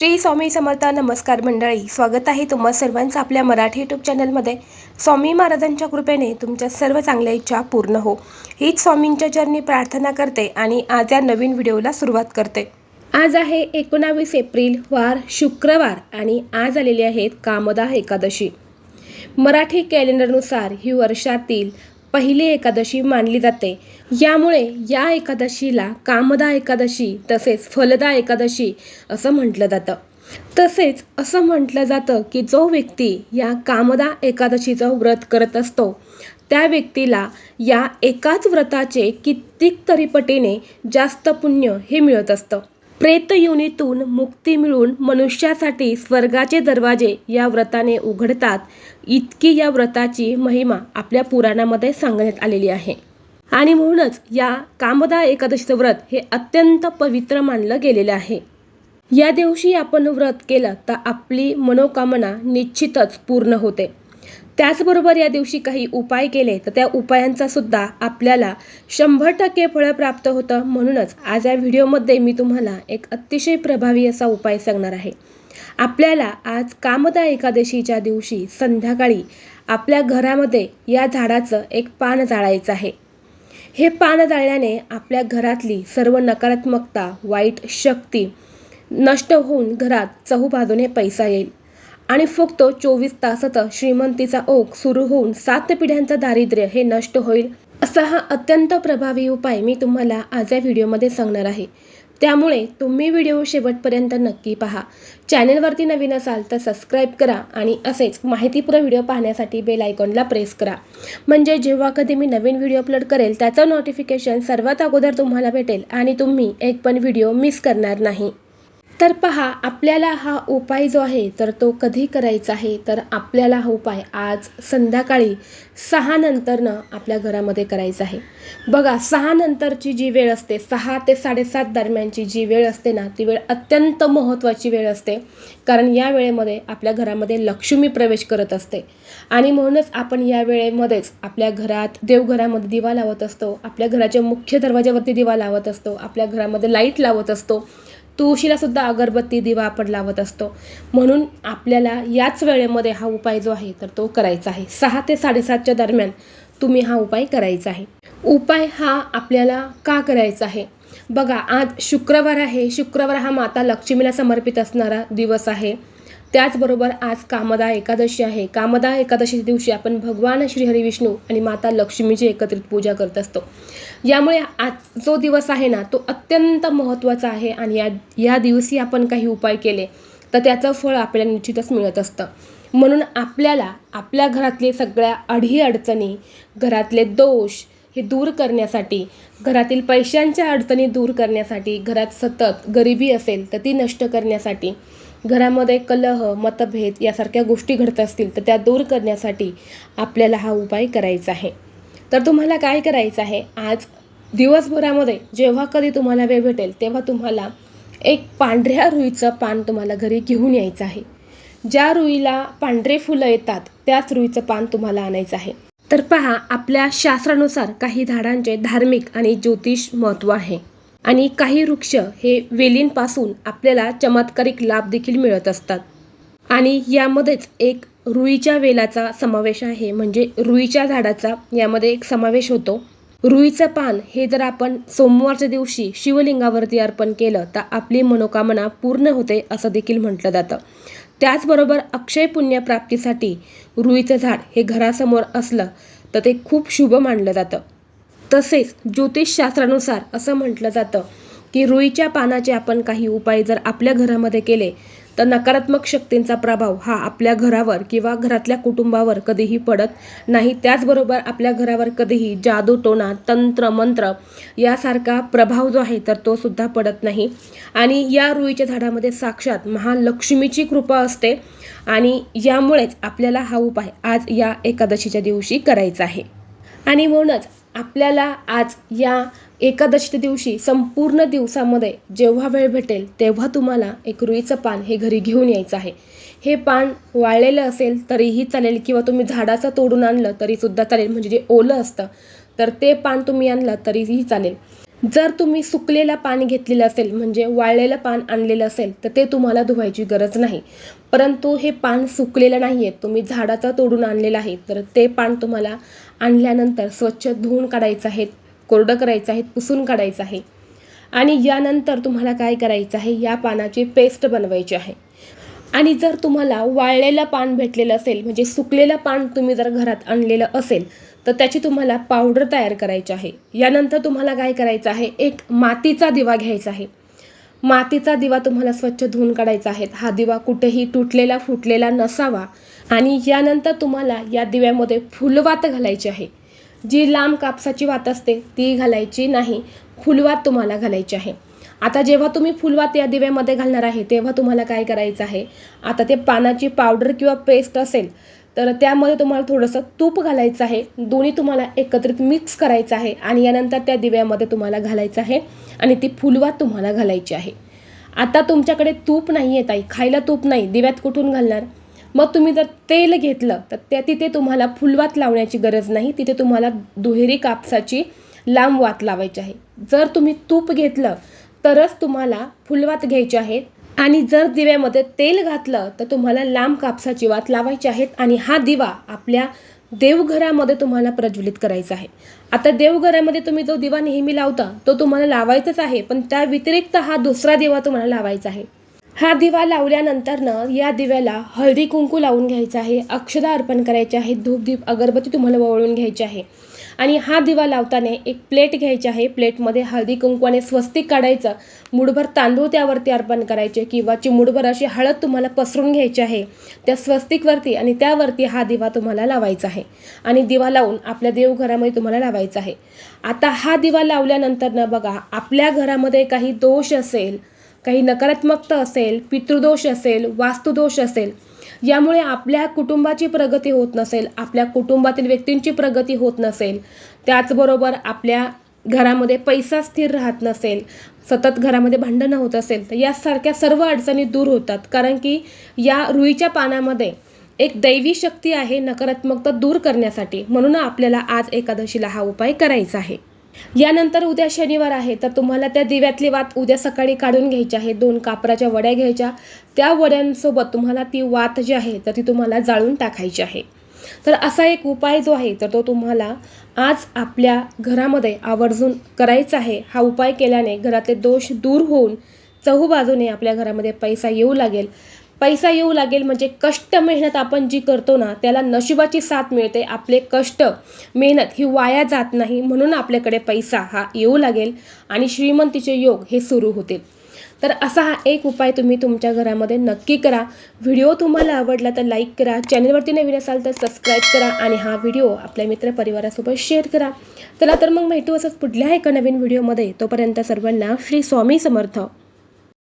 श्री स्वामी समर्थ नमस्कार मंडळी स्वागत आहे तुम्हा सर्वांचं आपल्या मराठी यूट्यूब चॅनलमध्ये स्वामी महाराजांच्या कृपेने तुमच्या सर्व चांगल्या इच्छा पूर्ण हो. हीच स्वामींच्या चरणी प्रार्थना करते आणि आज या नवीन व्हिडिओला सुरुवात करते. आज आहे एकोणावीस एप्रिल वार शुक्रवार आणि आज आलेली आहेत कामदा एकादशी. मराठी कॅलेंडरनुसार ही वर्षातील पहिली एकादशी मानली जाते. यामुळे या एकादशीला कामदा एकादशी तसेच फलदा एकादशी असं म्हटलं जातं. तसेच असं म्हटलं जातं की जो व्यक्ती या कामदा एकादशीचं व्रत करत असतो त्या व्यक्तीला या एकाच व्रताचे कित्येक तरी पटीने जास्त पुण्य हे मिळत असतं. प्रेतयुनीतून मुक्ती मिळून मनुष्यासाठी स्वर्गाचे दरवाजे या व्रताने उघडतात इतकी या व्रताची महिमा आपल्या पुराणामध्ये सांगण्यात आलेली आहे. आणि म्हणूनच या कामदा एकादशीचं व्रत हे अत्यंत पवित्र मानलं गेलेलं आहे. या दिवशी आपण व्रत केलं तर आपली मनोकामना निश्चितच पूर्ण होते. त्याचबरोबर या दिवशी काही उपाय केले तर त्या उपायांचा सुद्धा आपल्याला शंभर टक्के फळं प्राप्त होतं म्हणूनच आज या व्हिडिओमध्ये मी तुम्हाला एक अतिशय प्रभावी असा उपाय सांगणार आहे. आपल्याला आज कामदा एकादशीच्या दिवशी संध्याकाळी आपल्या घरामध्ये या झाडाचं एक पान जाळायचं आहे. हे पान जाळल्याने आपल्या घरातली सर्व नकारात्मकता वाईट शक्ती नष्ट होऊन घरात चहूबाजूने पैसा येईल. आणि फक्त चोवीस तासातच श्रीमंतीचा ओघ सुरू होऊन सात पिढ्यांचं दारिद्र्य हे नष्ट होईल असा हा अत्यंत प्रभावी उपाय मी तुम्हाला आज या व्हिडिओमध्ये सांगणार आहे. त्यामुळे तुम्ही व्हिडिओ शेवटपर्यंत नक्की पहा. चॅनेलवरती नवीन असाल तर सबस्क्राईब करा आणि असेच माहितीपूर्ण व्हिडिओ पाहण्यासाठी बेल आयकॉनला प्रेस करा. म्हणजे जेव्हा कधी मी नवीन व्हिडिओ अपलोड करेल त्याचं नोटिफिकेशन सर्वात अगोदर तुम्हाला भेटेल आणि तुम्ही एक पण व्हिडिओ मिस करणार नाही. तर पहा आपल्याला हा उपाय जो आहे तर तो कधी करायचा आहे? तर आपल्याला हा उपाय आज संध्याकाळी सहा नंतरनं आपल्या घरामध्ये करायचा आहे. बघा सहा नंतरची जी वेळ असते सहा ते साडेसात दरम्यानची जी वेळ असते ना ती वेळ अत्यंत महत्त्वाची वेळ असते. कारण या वेळेमध्ये आपल्या घरामध्ये लक्ष्मी प्रवेश करत असते. आणि म्हणूनच आपण या वेळेमध्येच आपल्या घरात देवघरामध्ये दिवा लावत असतो आपल्या घराच्या मुख्य दरवाज्यावरती दिवा लावत असतो आपल्या घरामध्ये लाइट लावत असतो. तुळशीला सुद्धा अगरबत्ती दिवा आपण लावत असतो. म्हणून आपल्याला याच वेळेमध्ये हा उपाय जो आहे तर तो करायचा आहे. सहा ते साडेसातच्या दरम्यान तुम्ही हा उपाय करायचा आहे. उपाय हा आपल्याला का करायचा आहे? बघा आज शुक्रवार आहे. शुक्रवार हा माता लक्ष्मीला समर्पित असणारा दिवस आहे. त्याचबरोबर आज कामदा एकादशी आहे. कामदा एकादशी दिवशी आपण भगवान श्रीहरी विष्णू आणि माता लक्ष्मीची एकत्रित पूजा करत असतो. यामुळे आज जो दिवस आहे ना तो अत्यंत महत्त्वाचा आहे आणि या या दिवशी आपण काही उपाय केले तर त्याचं फळ आपल्याला निश्चितच मिळत असतं. म्हणून आपल्याला आपल्या घरातले सगळ्या अडी अडचणी घरातले दोष हे दूर करण्यासाठी घरातील पैशांच्या अडचणी दूर करण्यासाठी घरात सतत गरिबी असेल तर ती नष्ट करण्यासाठी घरामध्ये कलह मतभेद यासारख्या गोष्टी घडत असतील तर त्या दूर करण्यासाठी आपल्याला हा उपाय करायचा आहे. तर तुम्हाला काय करायचं आहे? आज दिवसभरामध्ये जेव्हा कधी तुम्हाला वेळ भेटेल तेव्हा तुम्हाला एक पांढऱ्या रुईचं पान तुम्हाला घरी घेऊन यायचं आहे. ज्या रुईला पांढरे फुलं येतात त्याच रुईचं पान तुम्हाला आणायचं आहे. तर पहा आपल्या शास्त्रानुसार काही झाडांचे धार्मिक आणि ज्योतिष महत्त्व आहे. आणि काही वृक्ष हे वेलींपासून आपल्याला चमत्कारिक लाभ देखील मिळत असतात. आणि यामध्येच एक रुईच्या वेलाचा समावेश आहे. म्हणजे रुईच्या झाडाचा यामध्ये एक समावेश होतो. रुईचं पान हे जर आपण सोमवारच्या दिवशी शिवलिंगावरती अर्पण केलं तर आपली मनोकामना पूर्ण होते असं देखील म्हटलं जातं. त्याचबरोबर अक्षय पुण्यप्राप्तीसाठी रुईचं झाड हे घरासमोर असलं तर ते खूप शुभ मानलं जातं. तसेच ज्योतिषशास्त्रानुसार असं म्हटलं जातं की रुईच्या पानाचे आपण काही उपाय जर आपल्या घरामध्ये केले तर नकारात्मक शक्तींचा प्रभाव हा आपल्या घरावर किंवा घरातल्या कुटुंबावर कधीही पडत नाही. त्याचबरोबर आपल्या घरावर कधीही जादू टोना तंत्र मंत्र यासारखा प्रभाव जो आहे तर तो सुद्धा पडत नाही. आणि या रुईच्या झाडामध्ये साक्षात महालक्ष्मीची कृपा असते आणि यामुळेच आपल्याला हा उपाय आज या एकादशीच्या दिवशी करायचा आहे. आणि म्हणूनच आपल्याला आज या एकादशीच्या दिवशी संपूर्ण दिवसामध्ये जेव्हा वेळ भेटेल तेव्हा तुम्हाला एक रुईचं पान हे घरी घेऊन यायचं आहे. हे पान वाळलेलं असेल तरीही चालेल किंवा तुम्ही झाडाचं तोडून आणलं तरीसुद्धा चालेल. म्हणजे जे ओलं असतं तर ते पान तुम्ही आणलं तरीही चालेल. जर तुम्ही सुकलेलं पान घेतलेलं असेल म्हणजे वाळलेलं पान आणलेलं असेल तर ते तुम्हाला धुवायची गरज नाही. परंतु हे पान सुकलेलं नाही आहे तुम्ही झाडाचा तोडून आणलेलं आहे तर ते पान तुम्हाला आणल्यानंतर स्वच्छ धुवून काढायचं आहे कोरडं करायचं आहे पुसून काढायचं आहे. आणि यानंतर तुम्हाला काय करायचं आहे या पानाची पेस्ट बनवायची आहे. आणि जर तुम्हाला वाळलेलं पान भेटलेलं असेल म्हणजे सुकलेलं पान तुम्ही जर घरात आणलेलं असेल तर त्याची तुम्हाला पावडर तयार करायची आहे. यानंतर तुम्हाला काय करायचं आहे? एक मातीचा दिवा घ्यायचा आहे. मातीचा दिवा तुम्हाला स्वच्छ धुवून काढायचा आहे. हा दिवा कुठेही तुटलेला फुटलेला नसावा. आणि यानंतर तुम्हाला या दिव्यामध्ये फुलवात घालायची आहे. जी लांब कापसाची वात असते ती घालायची नाही. फुलवात तुम्हाला घालायची आहे. आता जेव्हा तुम्ही फुलवात या दिव्यामध्ये घालणार आहे तेव्हा तुम्हाला काय करायचं आहे? आता ते पानाची पावडर किंवा पेस्ट असेल तर त्यामध्ये तुम्हाला थोडंसं तूप घालायचं आहे. दोन्ही तुम्हाला एकत्रित मिक्स करायचं आहे आणि यानंतर त्या दिव्यामध्ये तुम्हाला घालायचं आहे आणि ती फुलवात तुम्हाला घालायची आहे. आता तुमच्याकडे तूप नाही येत आहे खायला तूप नाही दिव्यात कुठून घालणार? मग तुम्ही जर तेल घेतलं तर त्या तिथे तुम्हाला फुलवात लावण्याची गरज नाही तिथे तुम्हाला दुहेरी कापसाची लांब वात लावायची आहे. जर तुम्ही तूप घेतलं तरच तुम्हाला फुलवात घ्यायची आहेत. आणि जर दिव्यामध्ये तेल घातलं तर तुम्हाला लांब कापसाची वात लावायची आहेत आणि हा दिवा आपल्या देवघरामध्ये तुम्हाला प्रज्वलित करायचा आहे. आता देवघरामध्ये तुम्ही जो दिवा नेहमी लावता तो तुम्हाला लावायचाच आहे पण त्या व्यतिरिक्त हा दुसरा दिवा तुम्हाला लावायचा आहे. हा दिवा लावल्यानंतरनं या दिव्याला हळदी कुंकू लावून घ्यायचा आहे अक्षदा अर्पण करायचे आहे धूप दीप अगरबत्ती तुम्हाला वळून घ्यायची आहे. आणि हा दिवा लावताना एक प्लेट घ्यायची आहे. प्लेटमध्ये हळदी कुंकवाने स्वस्तिक काढायचं. मुठभर तांदूळ त्यावरती अर्पण करायचे किंवा चिमुडभर अशी हळद तुम्हाला पसरून घ्यायची आहे. त्या स्वस्तिकवरती आणि त्यावरती हा दिवा तुम्हाला लावायचा आहे. आणि दिवा लावून आपल्या देवघरामध्ये तुम्हाला लावायचा आहे. आता हा दिवा लावल्यानंतर ना बघा आपल्या घरामध्ये काही दोष असेल काही नकारात्मकता असेल पितृदोष असेल वास्तुदोष असेल यामुळे आपल्या कुटुंबाची प्रगती होत नसेल आपल्या कुटुंबातील व्यक्तींची प्रगती होत नसेल त्याचबरोबर आपल्या घरामध्ये पैसा स्थिर राहत नसेल सतत घरामध्ये भांडणं होत असेल तर यासारख्या सर्व अडचणी दूर होतात. कारण की या रुईच्या पानामध्ये एक दैवी शक्ती आहे नकारात्मकता दूर करण्यासाठी. म्हणून आपल्याला आज एकादशीला हा उपाय करायचा आहे. यानंतर उद्या शनिवार आहे तर तुम्हाला त्या दिव्यातली वात उद्या सकाळी काढून घ्यायची आहे. दोन कापराच्या वड्या घ्यायच्या. त्या वड्यांसोबत तुम्हाला ती वात जी आहे तर ती तुम्हाला जाळून टाकायची आहे. तर असा एक उपाय जो आहे तर तो तुम्हाला आज आपल्या घरामध्ये आवर्जून करायचा आहे. हा उपाय केल्याने घरातले दोष दूर होऊन चहूबाजूने आपल्या घरामध्ये पैसा येऊ लागेल. पैसा येऊ लागेल म्हणजे कष्ट मेहनत आपण जी करतो ना त्याला नशिबाची साथ मिळते. आपले कष्ट मेहनत ही वाया जात नाही. म्हणून आपल्याकडे पैसा हा येऊ लागेल आणि श्रीमंतीचे योग हे सुरू होतील तर असा हा एक उपाय तुम्ही तुमच्या घरामध्ये नक्की करा. व्हिडिओ तुम्हाला आवडला तर लाईक करा. चॅनलवरती नवीन असाल तर सबस्क्राईब करा आणि हा व्हिडिओ आपल्या मित्रपरिवारासोबत शेअर करा. चला तर मग भेटू असंच पुढल्या एका नवीन व्हिडिओमध्ये. तोपर्यंत सर्वांना श्री स्वामी समर्थ.